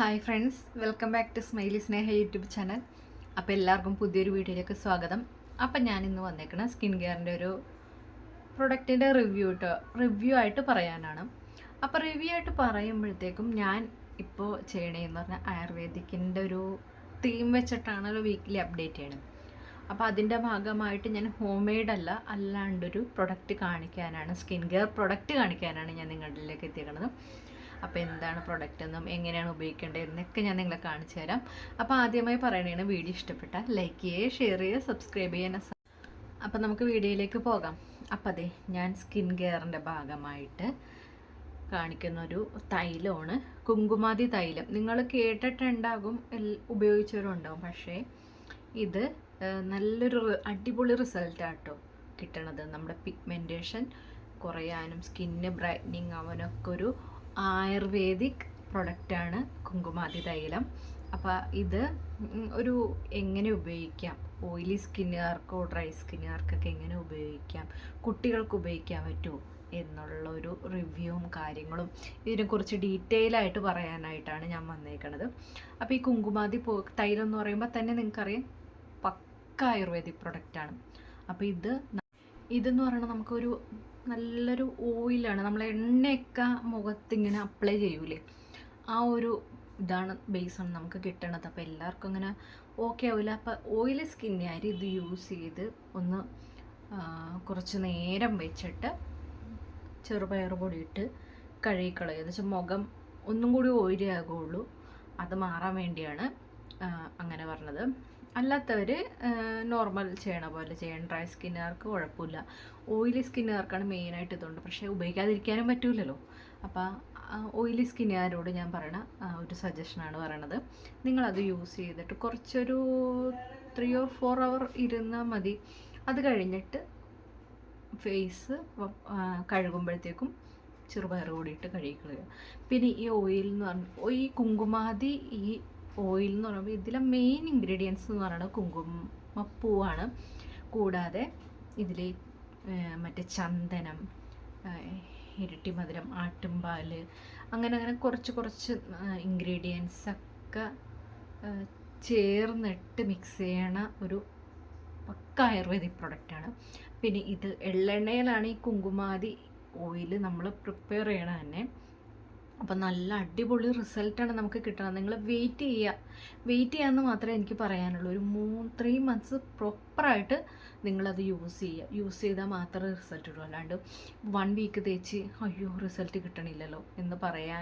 Hi friends welcome back to smiley Sneha YouTube channel അപ്പോൾ എല്ലാവർക്കും പുതിയൊരു വീഡിയോയിലേക്ക് സ്വാഗതം. അപ്പം ഞാൻ ഇന്ന് വന്നേക്കണ സ്കിൻ കെയറിന്റെ ഒരു പ്രൊഡക്റ്റിന്റെ റിവ്യൂ കേട്ടോ റിവ്യൂ ആയിട്ട് പറയാനാണ്. അപ്പോൾ റിവ്യൂ ആയിട്ട് പറയുമ്പോഴത്തേക്കും ഞാൻ ഇപ്പോൾ ചെയ്യണേന്ന് പറഞ്ഞാൽ ആയുർവേദിക്കിന്റെ ഒരു തീം വെച്ചിട്ടാണ് ഒരു വീക്കിലി അപ്ഡേറ്റ് ചെയ്യണത്. അപ്പോൾ അതിന്റെ ഭാഗമായിട്ട് ഞാൻ ഹോം മെയ്ഡ് അല്ല അല്ലാണ്ടൊരു പ്രൊഡക്റ്റ് കാണിക്കാനാണ് സ്കിൻ കെയർ പ്രൊഡക്റ്റ് കാണിക്കാനാണ് ഞാൻ നിങ്ങളിലേക്ക് എത്തിയേക്കണത്. അപ്പോൾ എന്താണ് പ്രൊഡക്റ്റ് എന്നും എങ്ങനെയാണ് ഉപയോഗിക്കേണ്ടത് എന്നൊക്കെ ഞാൻ നിങ്ങളെ കാണിച്ചു തരാം. അപ്പോൾ ആദ്യമായി പറയണതാണ് വീഡിയോ ഇഷ്ടപ്പെട്ടാൽ ലൈക്ക് ചെയ്യുക ഷെയർ ചെയ്യുക സബ്സ്ക്രൈബ് ചെയ്യാൻ അപ്പോൾ നമുക്ക് വീഡിയോയിലേക്ക് പോകാം. അപ്പോൾ അതെ ഞാൻ സ്കിൻ കെയറിന്റെ ഭാഗമായിട്ട് കാണിക്കുന്ന ഒരു തൈലമാണ് കുങ്കുമാതി തൈലം. നിങ്ങൾ കേട്ടിട്ടുണ്ടാകും ഉപയോഗിച്ചവരുണ്ടാവും. പക്ഷേ ഇത് നല്ലൊരു അടിപൊളി റിസൾട്ടാട്ടോ കിട്ടണത്. നമ്മുടെ പിഗ്മെന്റേഷൻ കുറയാനും സ്കിന്ന് ബ്രൈറ്റനിങ് ആവാനൊക്കെ ഒരു ആയുർവേദിക് പ്രൊഡക്റ്റാണ് കുങ്കുമാതി തൈലം. അപ്പോൾ ഇത് ഒരു എങ്ങനെ ഉപയോഗിക്കാം? ഓയിലി സ്കിന്നുകാർക്കോ ഡ്രൈ സ്കിന്നുകാർക്കൊക്കെ എങ്ങനെ ഉപയോഗിക്കാം? കുട്ടികൾക്ക് ഉപയോഗിക്കാൻ പറ്റുമോ എന്നുള്ള ഒരു റിവ്യൂവും കാര്യങ്ങളും ഇതിനെക്കുറിച്ച് ഡീറ്റെയിൽ ആയിട്ട് പറയാനായിട്ടാണ് ഞാൻ വന്നേക്കണത്. അപ്പോൾ ഈ കുങ്കുമാതി പോ തൈലം എന്ന് പറയുമ്പോൾ തന്നെ നിങ്ങൾക്കറിയാം പക്ക ആയുർവേദിക് പ്രൊഡക്റ്റാണ്. അപ്പോൾ ഇത് ഇതെന്ന് പറയുന്നത് നമുക്കൊരു നല്ലൊരു ഓയിലാണ്. നമ്മൾ എണ്ണയൊക്കെ മുഖത്തിങ്ങനെ അപ്ലൈ ചെയ്യൂലേ? ആ ഒരു ഇതാണ് ബേസാണ് നമുക്ക് കിട്ടണത്. അപ്പോൾ എല്ലാവർക്കും അങ്ങനെ ഓക്കെ ആവില്ല അപ്പോൾ ഓയിലി സ്കിന്നുകാർ ഇത് യൂസ് ചെയ്ത് ഒന്ന് കുറച്ച് നേരം വെച്ചിട്ട് ചെറുപയർ പൊടി ഇട്ട് കഴുകിക്കളയുക. എന്ന് വെച്ചാൽ മുഖം ഒന്നും കൂടി ഓയിലി ആകുള്ളൂ. അത് മാറാൻ വേണ്ടിയാണ് അങ്ങനെ പറഞ്ഞത്. അല്ലാത്തവർ നോർമൽ ചെയ്യണ പോലെ ചെയ്യണം. ഡ്രൈ സ്കിന്നുകാർക്ക് കുഴപ്പമില്ല. ഓയിലി സ്കിന്നുകാർക്കാണ് മെയിനായിട്ട് ഇതുണ്ട്. പക്ഷേ ഉപയോഗിക്കാതിരിക്കാനും പറ്റൂലല്ലോ. അപ്പോൾ ഓയിലി സ്കിന്നുകാരോട് ഞാൻ പറയണ ഒരു സജഷനാണ് പറയണത്. നിങ്ങളത് യൂസ് ചെയ്തിട്ട് കുറച്ചൊരു ത്രീ ഓർ ഫോർ അവർ ഇരുന്നാൽ മതി. അത് കഴിഞ്ഞിട്ട് ഫേസ് കഴുകുമ്പോഴത്തേക്കും ചെറുപയർ കൂടിയിട്ട് കഴുകിക്കളയുക. പിന്നെ ഈ ഓയിൽ എന്ന് പറഞ്ഞ ഈ കുങ്കുമാതി ഈ ഓയിൽ എന്ന് പറയുമ്പോൾ ഇതിലെ മെയിൻ ഇൻഗ്രീഡിയൻസ് എന്ന് പറയുന്നത് കുങ്കുമപ്പൂവാണ് കൂടാതെ ഇതിൽ മറ്റേ ചന്ദനം ആ, ഇരട്ടി മധുരം ആട്ടുംപാൽ അങ്ങനെ അങ്ങനെ കുറച്ച് കുറച്ച് ഇൻഗ്രീഡിയൻസ് ഒക്കെ ചേർന്നിട്ട് മിക്സ് ചെയ്യണ ഒരു പക്ക ആയുർവേദിക് പ്രൊഡക്റ്റാണ് പിന്നെ ഇത് എള്ളെണ്ണയിലാണ് ഈ കുങ്കുമാതി ഓയിൽ നമ്മൾ പ്രിപ്പയർ ചെയ്യണത് തന്നെ. അപ്പം നല്ല അടിപൊളി റിസൾട്ടാണ് നമുക്ക് കിട്ടുന്നത് നിങ്ങൾ വെയിറ്റ് ചെയ്യുക വെയിറ്റ് ചെയ്യാമെന്ന് മാത്രമേ എനിക്ക് പറയാനുള്ളൂ. ഒരു മൂന്ന് ത്രീ മന്ത്സ് പ്രോപ്പറായിട്ട് നിങ്ങളത് യൂസ് ചെയ്യുക യൂസ് ചെയ്താൽ മാത്രമേ റിസൾട്ട് കിട്ടൂ. അല്ലാണ്ട് വൺ വീക്ക് തേച്ച് അയ്യോ റിസൾട്ട് കിട്ടണില്ലല്ലോ എന്ന് പറയാ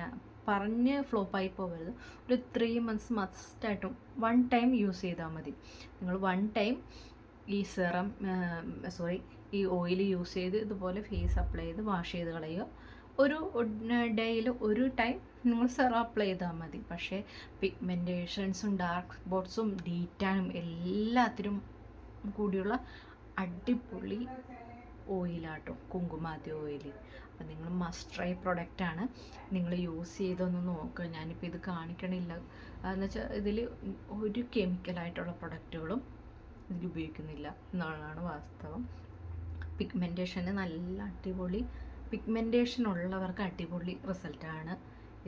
പറഞ്ഞ് ഫ്ലോപ്പായി പോകരുത് ഒരു ത്രീ മന്ത്സ് മസ്റ്റായിട്ടും വൺ ടൈം യൂസ് ചെയ്താൽ മതി. നിങ്ങൾ വൺ ടൈം ഈ സെറം സോറി ഈ ഓയിൽ യൂസ് ചെയ്ത് ഇതുപോലെ ഫേസ് അപ്ലൈ ചെയ്ത് വാഷ് ചെയ്ത് കളയുക. ഒരു ഡേയിൽ ഒരു ടൈം നിങ്ങൾ സെറം അപ്ലൈ ചെയ്താൽ മതി. പക്ഷേ പിഗ്മെന്റേഷൻസും ഡാർക്ക് സ്പോട്ട്സും ഡീറ്റാനും എല്ലാത്തിനും കൂടിയുള്ള അടിപൊളി ഓയിലാട്ടോ കുങ്കുമാതി ഓയിൽ. അപ്പം നിങ്ങൾ മസ്റ്റ് ട്രൈ പ്രൊഡക്റ്റാണ് നിങ്ങൾ യൂസ് ചെയ്തൊന്ന് നോക്കുക ഞാനിപ്പോൾ ഇത് കാണിക്കണില്ല. എന്ന് വെച്ചാൽ ഇതിൽ ഒരു കെമിക്കലായിട്ടുള്ള പ്രൊഡക്റ്റുകളും ഇതിൽ ഉപയോഗിക്കുന്നില്ല. എന്നുള്ളതാണ് വാസ്തവം. പിഗ്മെന്റേഷന് നല്ല അടിപൊളി പിഗ്മെന്റേഷൻ ഉള്ളവർക്ക് അടിപൊളി റിസൾട്ടാണ്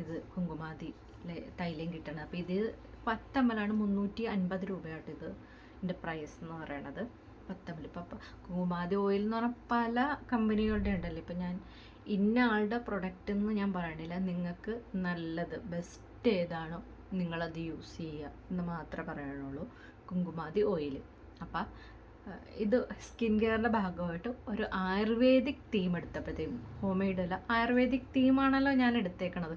ഇത് കുങ്കുമാതി തൈലം കിട്ടണത്. അപ്പോൾ ഇത് പത്തമ്മലാണ് മുന്നൂറ്റി അൻപത് രൂപയായിട്ട് ഇത് ഇതിന്റെ പ്രൈസ് എന്ന് പറയണത്. പത്തമ്മൽ ഇപ്പോൾ കുങ്കുമാതി ഓയിൽ എന്ന് പറഞ്ഞാൽ പല കമ്പനികളുടെ ഉണ്ടല്ലോ. ഇപ്പം ഞാൻ ഇന്ന ആളുടെ പ്രൊഡക്റ്റ് എന്ന് ഞാൻ പറയണില്ല. നിങ്ങൾക്ക് നല്ലത് ബെസ്റ്റ് ഏതാണോ നിങ്ങളത് യൂസ് ചെയ്യുക എന്ന് മാത്രമേ പറയാനുള്ളൂ. കുങ്കുമാതി ഓയിൽ അപ്പം ഇത് സ്കിൻ കെയറിന്റെ ഭാഗമായിട്ട് ഒരു ആയുർവേദിക് തീം എടുത്തപ്പോഴത്തേക്കും ഹോം മെയ്ഡ് അല്ല ആയുർവേദിക് തീമാണല്ലോ ഞാൻ എടുത്തേക്കണത്.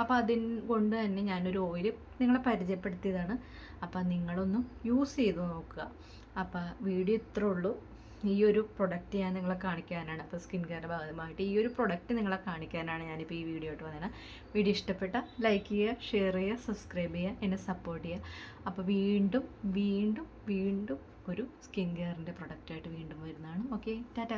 അപ്പോൾ അതിൻ കൊണ്ട് തന്നെ ഞാനൊരു ഓയിൽ നിങ്ങളെ പരിചയപ്പെടുത്തിയതാണ്. അപ്പോൾ നിങ്ങളൊന്നും യൂസ് ചെയ്ത് നോക്കുക. അപ്പോൾ വീഡിയോ ഇത്രേ ഉള്ളൂ. ഈ ഒരു പ്രൊഡക്റ്റ് ഞാൻ നിങ്ങളെ കാണിക്കാനാണ്. അപ്പോൾ സ്കിൻ കെയറിന്റെ ഭാഗമായിട്ട് ഈ ഒരു പ്രൊഡക്റ്റ് നിങ്ങളെ കാണിക്കാനാണ് ഞാനിപ്പോൾ ഈ വീഡിയോ ആയിട്ട് വന്നത് വീഡിയോ ഇഷ്ടപ്പെട്ട ലൈക്ക് ചെയ്യുക ഷെയർ ചെയ്യുക സബ്സ്ക്രൈബ് ചെയ്യുക എന്നെ സപ്പോർട്ട് ചെയ്യുക. അപ്പോൾ വീണ്ടും വീണ്ടും വീണ്ടും ഒരു സ്കിൻ കെയറിന്റെ പ്രൊഡക്റ്റായിട്ട് വീണ്ടും വരുന്നതാണ്. ഓക്കെ ടാറ്റ